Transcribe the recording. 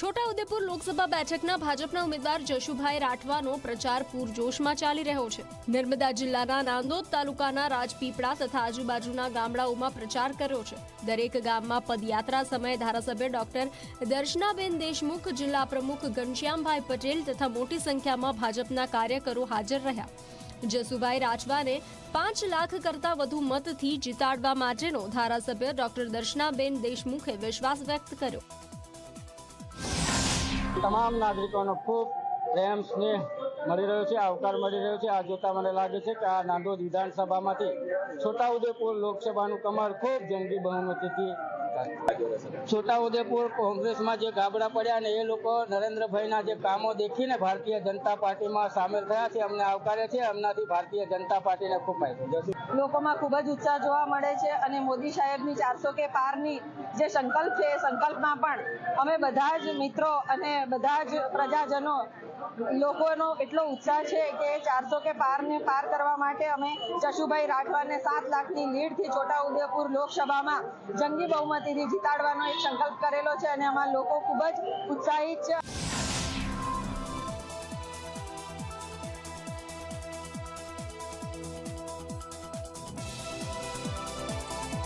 છોટાઉદેપુર લોકસભા બેઠકના ભાજપના ઉમેદવાર જશુભાઈ રાઠવાનો પ્રચાર પૂરજોશમાં ચાલી રહ્યો છે. નર્મદા જિલ્લાના નાંદોદ તાલુકાના રાજપીપળા તથા આજુબાજુના ગામડાઓમાં પ્રચાર કર્યો છે. દરેક ગામમાં પદયાત્રા સમયે ધારાસભ્ય ડોક્ટર દર્શનાબેન દેશમુખ, જિલ્લા પ્રમુખ ઘનશ્યામભાઈ પટેલ તથા મોટી સંખ્યામાં ભાજપના કાર્યકરો હાજર રહ્યા. જસુભાઈ રાજવાને પાંચ લાખ કરતા વધુ મતથી જીતાડવા માટેનો ધારાસભ્ય ડોક્ટર દર્શનાબેન દેશમુખે વિશ્વાસ વ્યક્ત કર્યો. તમામ નાગરિકોનો ખૂબ પ્રેમ, સ્નેહ મળી રહ્યો છે, આવકાર મળી રહ્યો છે. આ જોતા મને લાગે છે કે આ નાંદોદ વિધાનસભામાંથી છોટાઉદેપુર લોકસભાનું કમર ખૂબ જંગી બહુમતીથી છોટાઉદેપુર કોંગ્રેસમાં જે ગાબડા પડ્યા ને એ લોકો નરેન્દ્રભાઈના જે કામો દેખીને ભારતીય જનતા પાર્ટીમાં સામેલ થયા છે, અમને આવકારે છે એમનાથી ભારતીય જનતા પાર્ટીને ખૂબ ફાયદો લોકોમાં ખૂબ જ ઉત્સાહ જોવા મળે છે અને મોદી સાહેબની ચારસો કે પારની જે સંકલ્પ છે, એ સંકલ્પમાં પણ અમે બધા જ મિત્રો અને બધા જ પ્રજાજનો લોકોનો એટલો ઉત્સાહ છે કે ચારસો કે પારને પાર કરવા માટે અમે જશુભાઈ રાઠવાને સાત લાખની લીડથી છોટાઉદેપુર લોકસભામાં જંગી બહુમતીથી જીતાડવાનો એક સંકલ્પ કરેલો છે અને આમાં લોકો ખૂબ જ ઉત્સાહિત છે.